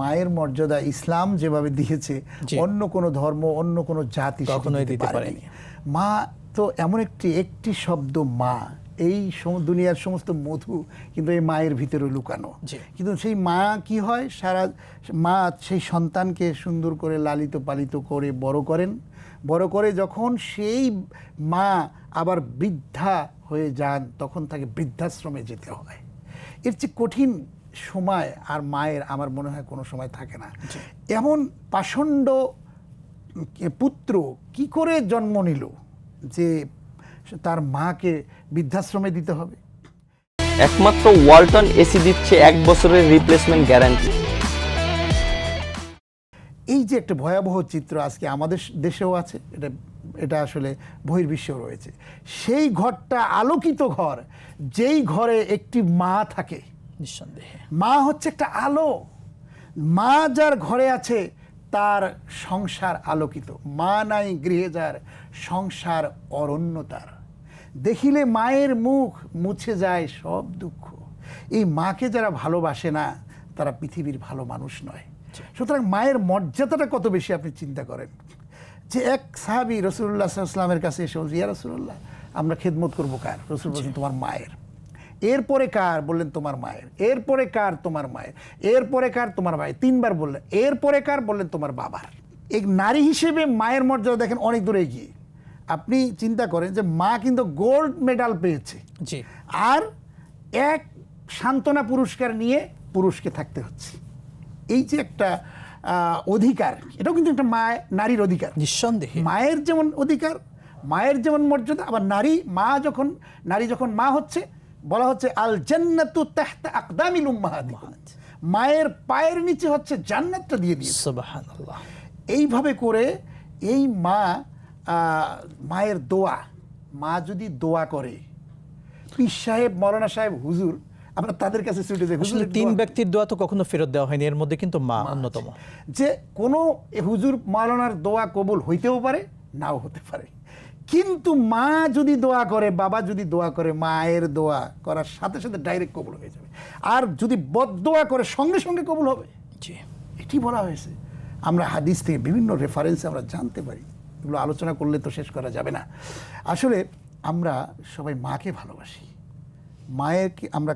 মায়ের মর্যাদা ইসলাম যেভাবে দিয়েছে অন্য কোনো ধর্ম অন্য কোনো জাতি কখনোই দিতে পারেনি। মা তো এমন একটি একটি শব্দ মা এই দুনিয়ার সমস্ত মধু কিন্তু এই মায়ের ভিতরে লুকানো। কিন্তু সেই মা কি হয়? সারা মা সেই সন্তানকে সুন্দর করে লালিত পালিত করে বড় করেন। বড় করে যখন সেই মা আবার বৃদ্ধা হয়ে যান তখন তাকে বৃদ্ধাশ্রমে যেতে হয়। এর চেয়ে কঠিন সময় আর মায়ের আমার মনে হয় কোনো সময় থাকে না। এমন পাষণ্ড পুত্র কি করে জন্ম নিল যে তার মাকে বৃদ্ধাশ্রমে দিতে হবে? একমাত্র ওয়ালটন এসি দিচ্ছে এক বছরের রিপ্লেসমেন্ট গ্যারান্টি এই যে একটা ভয়াবহ চিত্র আজকে আমাদের দেশেও আছে এটা এটা আসলে বহির্বিশ্বেও রয়েছে। সেই ঘরটা আলোকিত ঘর যেই ঘরে একটি মা থাকে নিঃসন্দেহে। মা হচ্ছে একটা আলো। মা যার ঘরে আছে তার সংসার আলোকিত। মা নাই গৃহে যার সংসার অরণ্য তার। দেখিলে মায়ের মুখ মুছে যায় সব দুঃখ। এই মাকে যারা ভালোবাসে না তারা পৃথিবীর ভালো মানুষ নয়। সুতরাং মায়ের মর্যাদাটা কত বেশি আপনি চিন্তা করেন? যে এক সাহাবি রসুল্লাহ সাল্লামের কাছে এসে বলছে ইয়া রসুল্লাহ আমরা খেদমত করব কার? রসুল বলছেন তোমার মায়ের। এরপরে কার বললেন তোমার মায়ের? এরপরে কার তোমার মায়ের? এরপরে কার তোমার ভাই? তিনবার বললেন এরপরে কার বললেন তোমার বাবার? এক নারী হিসেবে মায়ের মর্যাদা দেখেন অনেক দূরে এগিয়ে। আপনি চিন্তা করেন যে মা কিন্তু গোল্ড মেডাল পেয়েছে। জি। আর এক সান্ত্বনা পুরস্কার নিয়ে পুরুষকে থাকতে হচ্ছে। এই যে একটা অধিকার এটাও কিন্তু একটা মায় নারীর অধিকার। নিঃসন্দেহে। মায়ের যেমন অধিকার মায়ের যেমন মর্যাদা আবার নারী মা যখন নারী যখন মা হচ্ছে বলা হচ্ছে আল জান্নাতু তাহতা আকদামিল উম্মাহাতিকুম। মায়ের পায়ের নিচে হচ্ছে জান্নাতটা দিয়ে দিয়েছে। সুবহানাল্লাহ। এইভাবে করে এই মা মায়ের দোয়া মা যদি দোয়া করে পীর সাহেব মৌলানা সাহেব হুজুর আমরা তাদের কাছে ছুটে যাই হুজুর তিন ব্যক্তির দোয়া তো কখনো ফেরত দেওয়া হয়নি এর মধ্যে কিন্তু মা অন্যতম। যে কোনো হুজুর মাওলানার দোয়া কবুল হইতেও পারে নাও হতে পারে। কিন্তু মা যদি দোয়া করে বাবা যদি দোয়া করে মায়ের দোয়া করার সাথে সাথে ডাইরেক্ট কবুল হয়ে যাবে। আর যদি বদ দোয়া করে সঙ্গে সঙ্গে কবুল হবে। জি। এটি বলা হয়েছে। আমরা হাদিস থেকে বিভিন্ন রেফারেন্সে আমরা জানতে পারি। এগুলো আলোচনা করলে তো শেষ করা যাবে না। আসলে আমরা সবাই মাকে ভালোবাসি। মায়ের কি আমরা